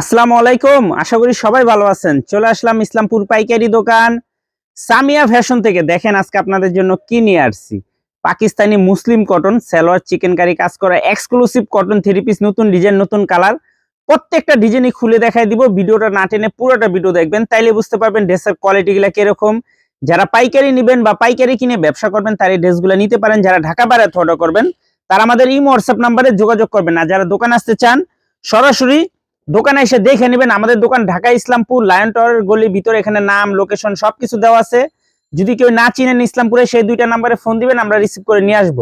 আসসালামু আলাইকুম। আশা করি সবাই ভালো আছেন। চলে আসলাম ইসলামপুর পাইকারি দোকান সামিয়া ফ্যাশন থেকে। দেখেন আজকে আপনাদের জন্য কি নিয়ে আসছি। পাকিস্তানি মুসলিম কটন, সালোয়ার, চিকেন কারি কাজ করা এক্সক্লুসিভ কটন থ্রি পিস নতুন ডিজাইন নতুন কালার প্রত্যেকটা ডিজাইনই খুলে দেখাই দিব। ভিডিওটা না টেনে পুরোটা ভিডিও দেখবেন, তাইলে বুঝতে পারবেন ড্রেসের কোয়ালিটিগুলো কীরকম। যারা পাইকারি নেবেন বা পাইকারি কিনে ব্যবসা করবেন, তারা এই ড্রেসগুলো নিতে পারেন। যারা ঢাকা বাইরে অর্ডার করবেন, তারা আমাদের ইমো হোয়াটসঅ্যাপ নাম্বারে যোগাযোগ করবেন। আর যারা দোকান আসতে চান, সরাসরি দোকানে এসে দেখে নেবেন, আমাদের দোকান ঢাকা ইসলামপুর, লায়ন টাওয়ারের গলির ভিতরে এখানে নাম লোকেশন সবকিছু দেওয়া আছে। যদি কেউ না চিনেন ইসলামপুরে, সেই দুইটা নাম্বারে ফোন দিবেন, আমরা রিসিভ করে নিয়ে আসব।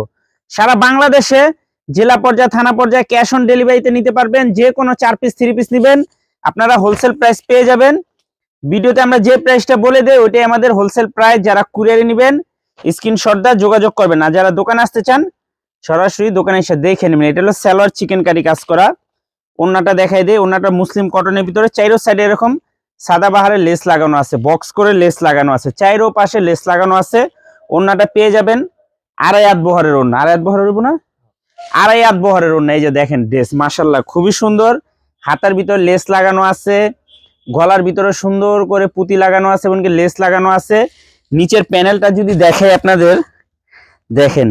সারা বাংলাদেশে জেলা পর্যায়ে, থানা পর্যায়ে ক্যাশ অন ডেলিভারিতে নিতে পারবেন, যে কোনো চার পিস থ্রি পিস নেবেন, আপনারা হোলসেল প্রাইস পেয়ে যাবেন। ভিডিওতে আমরা যে প্রাইসটা বলে দেই, ওইটাই আমাদের হোলসেল প্রাইস যারা কুরিয়ারে নেবেন স্ক্রিনশট দা যোগাযোগ করবেন। আর যারা দোকানে আসতে চান, সরাসরি দোকানে এসে দেখে নেবেন। এটা হলো স্যালোয়ার চিকেন কারি কাজ করা। ওন্নাটা দেখাই দেয় ওন্নাটা মুসলিম কটনের ভিতরে, চাইরো সাইডে এরকম সাদা বাহারে লেস লাগানো আছে, বক্স করে লেস লাগানো আছে, চাইরো পাশে লেস লাগানো আছে, ওন্নাটা পেয়ে যাবেন আড়াই আট বহরের ওন্না, আড়াই আট বহরের না আড়াই আট বহরের ওন্না, এই যে দেখেন ড্রেস মাসাল্লাহ খুবই সুন্দর। হাতার ভিতরে লেস লাগানো আছে, গলার ভিতরে সুন্দর করে পুঁতি লাগানো আছে, এমনকি লেস লাগানো আছে। নিচের প্যানেলটা যদি দেখে আপনাদের, দেখেন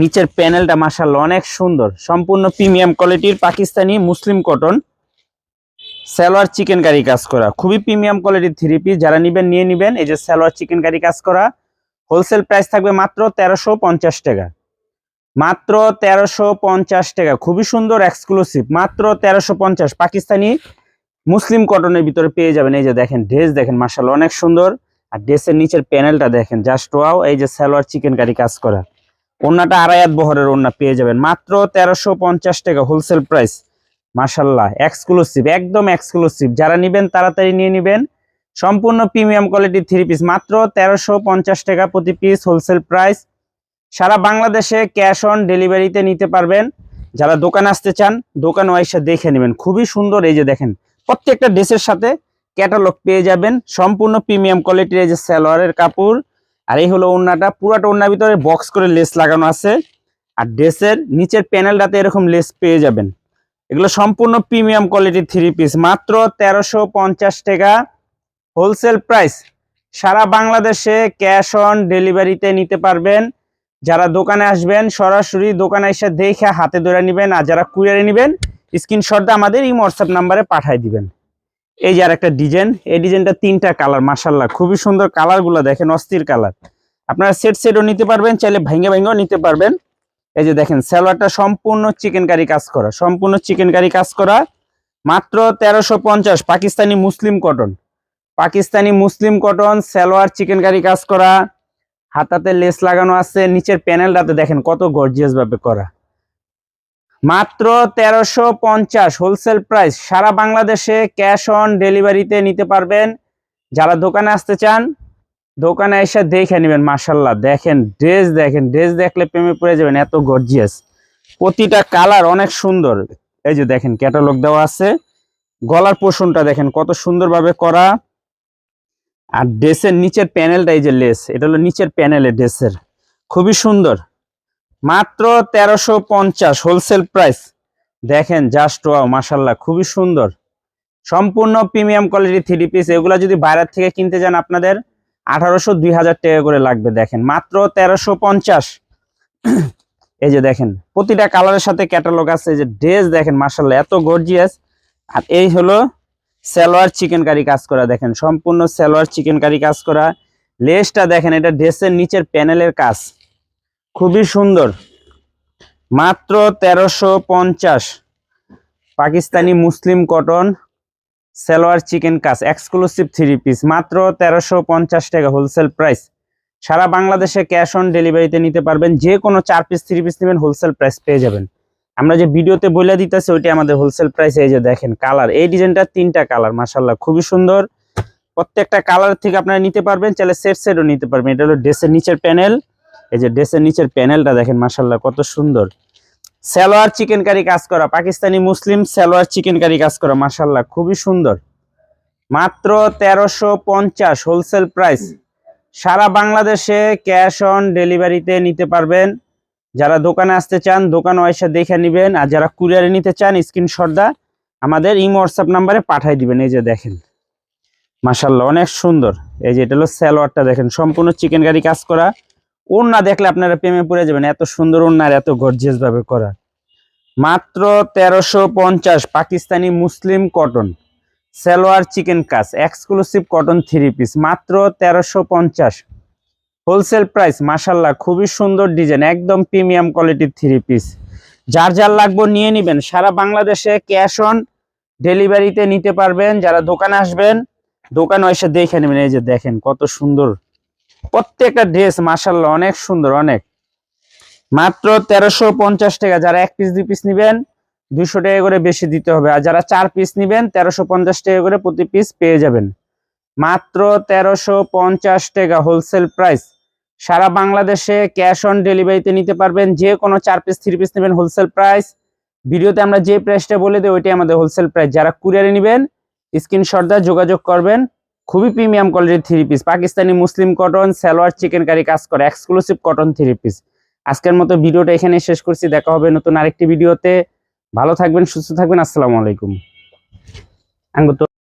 নিচের প্যানেলটা মাসাল্লাহ অনেক সুন্দর। সম্পূর্ণ প্রিমিয়াম কোয়ালিটির পাকিস্তানি মুসলিম কটন। সালোয়ার চিকেন কারি কাজ করা। খুবই প্রিমিয়াম কোয়ালিটির থ্রি পিস। যারা নিবেন, নিয়ে নিবেন। এই যে সালোয়ার চিকেন কারি কাজ করা। হোলসেল প্রাইস থাকবে মাত্র তেরোশো পঞ্চাশ টাকা। মাত্র তেরোশো পঞ্চাশ টাকা। খুবই সুন্দর এক্সক্লুসিভ মাত্র তেরোশো পঞ্চাশ। পাকিস্তানি মুসলিম কটনের ভিতরে পেয়ে যাবেন। এই যে দেখেন ড্রেস দেখেন মাসাল্লাহ অনেক সুন্দর। আর ড্রেসের নিচের প্যানেলটা দেখেন জাস্ট ওয়াও এই যে সালোয়ার চিকেন কারি কাজ করা। ওন্নাটা আড়াইয়াত বহরের ওন্না পেয়ে যাবেন। মাত্র তেরোশো পঞ্চাশ টাকা হোলসেল প্রাইস মাসাল্লাহ এক্সক্লুসিভ একদম এক্সক্লুসিভ যারা নেবেন, তাড়াতাড়ি নিয়ে নেবেন। সম্পূর্ণ প্রিমিয়াম কোয়ালিটির থ্রি পিস মাত্র তেরোশো পঞ্চাশ টাকা প্রতি পিস হোলসেল প্রাইস সারা বাংলাদেশে ক্যাশ অন ডেলিভারিতে নিতে পারবেন। যারা দোকান আসতে চান, দোকান ওয়াইসে দেখে নেবেন। খুবই সুন্দর এই যে দেখেন, প্রত্যেকটা ড্রেসের সাথে ক্যাটালগ পেয়ে যাবেন। সম্পূর্ণ প্রিমিয়াম কোয়ালিটির এই যে সালোয়ারের কাপড় আর এই হলো ওড়নাটা। পুরাটা ওড়নার ভিতরে বক্স করে লেস লাগানো আছে। আর ড্রেসের নিচের প্যানেলটাতে এরকম লেস পেয়ে যাবেন। এগুলো সম্পূর্ণ প্রিমিয়াম কোয়ালিটির থ্রি পিস মাত্র তেরোশো পঞ্চাশ টাকা। হোলসেল প্রাইস সারা বাংলাদেশে ক্যাশ অন ডেলিভারিতে নিতে পারবেন। যারা দোকানে আসবেন, সরাসরি দোকানে এসে দেখে হাতে ধরে নেবেন। আর যারা কুরিয়ারে নেবেন স্ক্রিনশটটা আমাদের এই হোয়াটসঅ্যাপ নাম্বারে পাঠিয়ে দিবেন। এই যে আর একটা ডিজাইন, এই ডিজাইনটা তিনটা কালার মাসাল্লাহ খুবই সুন্দর কালারগুলো দেখেন, অস্থির কালার। আপনারা সেট সেটও নিতে পারবেন, চাইলে ভেঙে ভেঙেও নিতে পারবেন। এই যে দেখেন, সালোয়ারটা সম্পূর্ণ চিকেন কারি কাজ করা, সম্পূর্ণ চিকেন কারি কাজ করা। মাত্র তেরোশো পঞ্চাশ, পাকিস্তানি মুসলিম কটন। পাকিস্তানি মুসলিম কটন, সালোয়ার চিকেন কারি কাজ করা। হাতাতে লেস লাগানো আছে, নিচের প্যানেলটাতে দেখেন কত গর্জিয়াস ভাবে করা। মাত্র তেরোশো পঞ্চাশ হোলসেল প্রাইস সারা বাংলাদেশে ক্যাশ অন ডেলিভারিতে নিতে পারবেন। যারা দোকানে আসতে চান, দোকানে এসে দেখে নেবেন মাসাল্লাহ দেখেন ড্রেস দেখেন ড্রেস দেখলে প্রেমে পড়ে যাবেন, এত গর্জিয়াস প্রতিটা কালার অনেক সুন্দর। এই যে দেখেন ক্যাটালগ দেওয়া আছে। গলার পোষণটা দেখেন, কত সুন্দরভাবে করা। আর ড্রেসের নিচের প্যানেলটা এই যে লেস এটা হলো নিচের প্যানেলের ড্রেসের খুবই সুন্দর। মাত্র তেরোশো পঞ্চাশ হোলসেল প্রাইস দেখেন জাস্ট ওয়াও মাসাল্লাহ খুবই সুন্দর। সম্পূর্ণ প্রিমিয়াম কোয়ালিটি থ্রি পিস এগুলা যদি বাইরের থেকে কিনতে যান আপনাদের, আঠারোশো দুই হাজার টাকা করে লাগবে, দেখেন। মাত্র তেরোশো পঞ্চাশ। এই যে দেখেন, প্রতিটা কালারের সাথে ক্যাটালগ আছে, এই যে ড্রেস দেখেন মাসাল্লাহ এত গর্জিয়াস আর এই হলো সালোয়ার চিকেন কারি কাজ করা, দেখেন, সম্পূর্ণ সালোয়ার চিকেন কারি কাজ করা। লেসটা দেখেন, এটা ড্রেসের নিচের প্যানেলের কাজ। খুবই সুন্দর। মাত্র তেরোশো পঞ্চাশ। পাকিস্তানি মুসলিম কটন, সালোয়ার চিকেন কাজ এক্সক্লুসিভ থ্রি পিস মাত্র তেরোশো পঞ্চাশ টাকা হোলসেল প্রাইস সারা বাংলাদেশে ক্যাশ অন ডেলিভারিতে নিতে পারবেন, যে কোনো চার পিস থ্রি পিস নেবেন হোলসেল প্রাইস পেয়ে যাবেন। আমরা যে ভিডিওতে বলে দিতেছি ওইটা আমাদের হোলসেল প্রাইস এই যে দেখেন কালার এই ডিজাইনটা তিনটা কালার মাসাল্লাহ খুবই সুন্দর। প্রত্যেকটা কালার থেকে আপনারা নিতে পারবেন, চাইলে সেট সেটও নিতে পারবেন। এটা হলো ড্রেসের নিচের প্যানেল এই যে ড্রেসের নিচের প্যানেলটা দেখেন মাসাল্লাহ কত সুন্দর। সালোয়ার চিকেন কারি কাজ করা পাকিস্তানি মুসলিম সালোয়ার চিকেন কারি কাজ করা মাসাল্লাহ খুবই সুন্দর। মাত্র তেরোশো পঞ্চাশ হোলসেল প্রাইস সারা বাংলাদেশে ক্যাশ অন ডেলিভারিতে নিতে পারবেন। যারা দোকানে আসতে চান দোকান এসে দেখে নেবেন। আর যারা কুরিয়ারে নিতে চান স্ক্রিনশট দা আমাদের ইমো হোয়াটসঅ্যাপ নাম্বারে পাঠাই দিবেন। এই যে দেখেন মাসাল্লাহ অনেক সুন্দর। এই যে এটা হলো স্যালোয়ারটা দেখেন সম্পূর্ণ চিকেন কারি কাজ করা। ওড়না দেখলে আপনারা প্রেমে পড়ে যাবেন, এত সুন্দর ওড়নার এত গর্জিয়াস ভাবে করা। মাত্র তেরোশো পঞ্চাশ পাকিস্তানি মুসলিম কটন, সালোয়ার চিকেন কাজ এক্সক্লুসিভ কটন থ্রি পিস মাত্র তেরোশো পঞ্চাশ। হোলসেল প্রাইস মাসাল্লাহ খুবই সুন্দর ডিজাইন একদম প্রিমিয়াম কোয়ালিটির থ্রি পিস যার যার লাগবে নিয়ে নেবেন, সারা বাংলাদেশে ক্যাশ অন ডেলিভারিতে নিতে পারবেন, যারা দোকানে আসবেন, দোকানে এসে দেখে নেবেন, এই যে দেখেন কত সুন্দর প্রত্যেকটা ড্রেস মাসাল্লাহ অনেক সুন্দর, অনেক। মাত্র তেরোশো পঞ্চাশ টাকা, যারা এক পিস দুই পিস নিবেন দুশো টাকা করে বেশি দিতে হবে। আর যারা চার পিস নিবেন, তেরোশো পঞ্চাশ টাকা করে প্রতি পিস পেয়ে যাবেন। মাত্র তেরোশো পঞ্চাশ টাকা হোলসেল প্রাইস সারা বাংলাদেশে ক্যাশ অন ডেলিভারিতে নিতে পারবেন, যে কোনো চার পিস থ্রি পিস নেবেন হোলসেল প্রাইস ভিডিওতে আমরা যে প্রাইসটা বলে দিই, ওইটাই আমাদের হোলসেল প্রাইস যারা কুরিয়ারে নেবেন স্ক্রিনশট দিয়ে যোগাযোগ করবেন। খুবই প্রিমিয়াম কোয়ালিটির থ্রি পিস পাকিস্তানি মুসলিম কটন সালোয়ার চিকেন কারি কাজ করে। এক্সক্লুসিভ কটন থ্রি পিস আজকের মতো ভিডিওটা এখানে শেষ করছি। দেখা হবে নতুন আরেকটি ভিডিওতে। ভালো থাকবেন, সুস্থ থাকবেন। আসসালামু আলাইকুম।